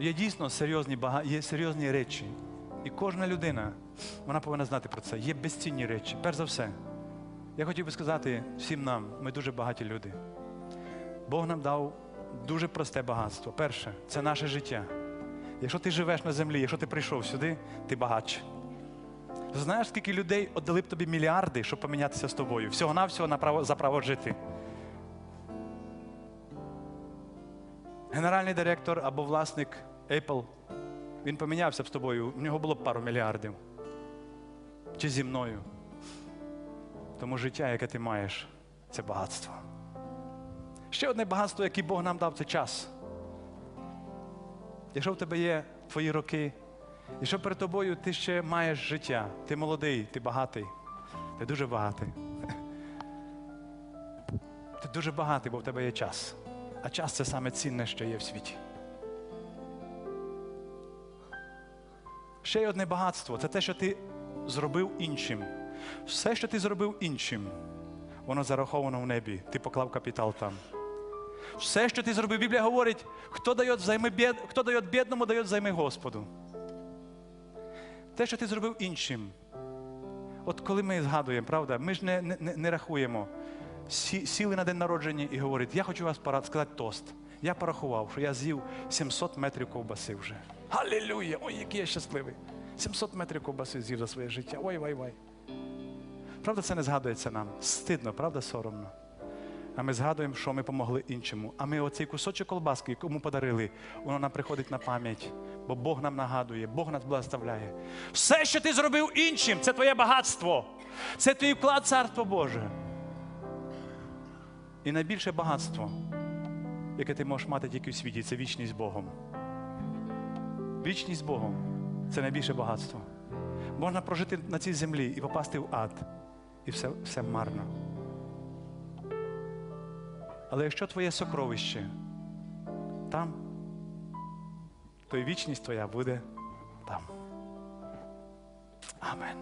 Є дійсно серйозні, є серйозні речі. І кожна людина, вона повинна знати про це. Є безцінні речі. Перш за все, я хотів би сказати всім нам, ми дуже багаті люди. Бог нам дав дуже просте багатство. Перше, це наше життя. Якщо ти живеш на землі, якщо ти прийшов сюди, ти багач. Знаєш, скільки людей віддали б тобі мільярди, щоб помінятися з тобою? Всього-навсього на право, за право жити. Генеральний директор або власник Apple, він помінявся б з тобою, в нього було б пару мільярдів. Чи зі мною. Тому життя, яке ти маєш, це багатство. Ще одне багатство, яке Бог нам дав, це час. Якщо в тебе є твої роки, якщо перед тобою ти ще маєш життя, ти молодий, ти багатий, ти дуже багатий. Ти дуже багатий, бо в тебе є час. А час це саме цінне, що є в світі. Ще одне багатство це те, що ти зробив іншим. Все, що ти зробив іншим, воно зараховано в небі. Ти поклав капітал там. Все, що ти зробив, Біблія говорить, хто дає взайми бід... хто дає бідному, дає взайми Господу. Те, що ти зробив іншим. От коли ми згадуємо, правда, ми ж не, не- не рахуємо. Сі, сіли на день народження і говорять, я хочу вас сказати тост. Я порахував, що я з'їв 700 метрів ковбаси вже. Халілюя! Ой, який я щасливий. 700 метрів ковбаси з'їв за своє життя. Ой, вай, вай. Правда, це не згадується нам. Стидно, правда, соромно. А ми згадуємо, що ми помогли іншому. А ми оцей кусочок колбаски, кому подарили, воно нам приходить на пам'ять, бо Бог нам нагадує, Бог нас благословляє. Все, що ти зробив іншим, це твоє багатство. Це твій вклад Царство Боже. І найбільше багатство, яке ти можеш мати тільки в світі, це вічність з Богом. Вічність з Богом це найбільше багатство. Можна прожити на цій землі і попасти в ад, і все, все марно. Але якщо твоє сокровище там, то і вічність твоя буде там. Амен.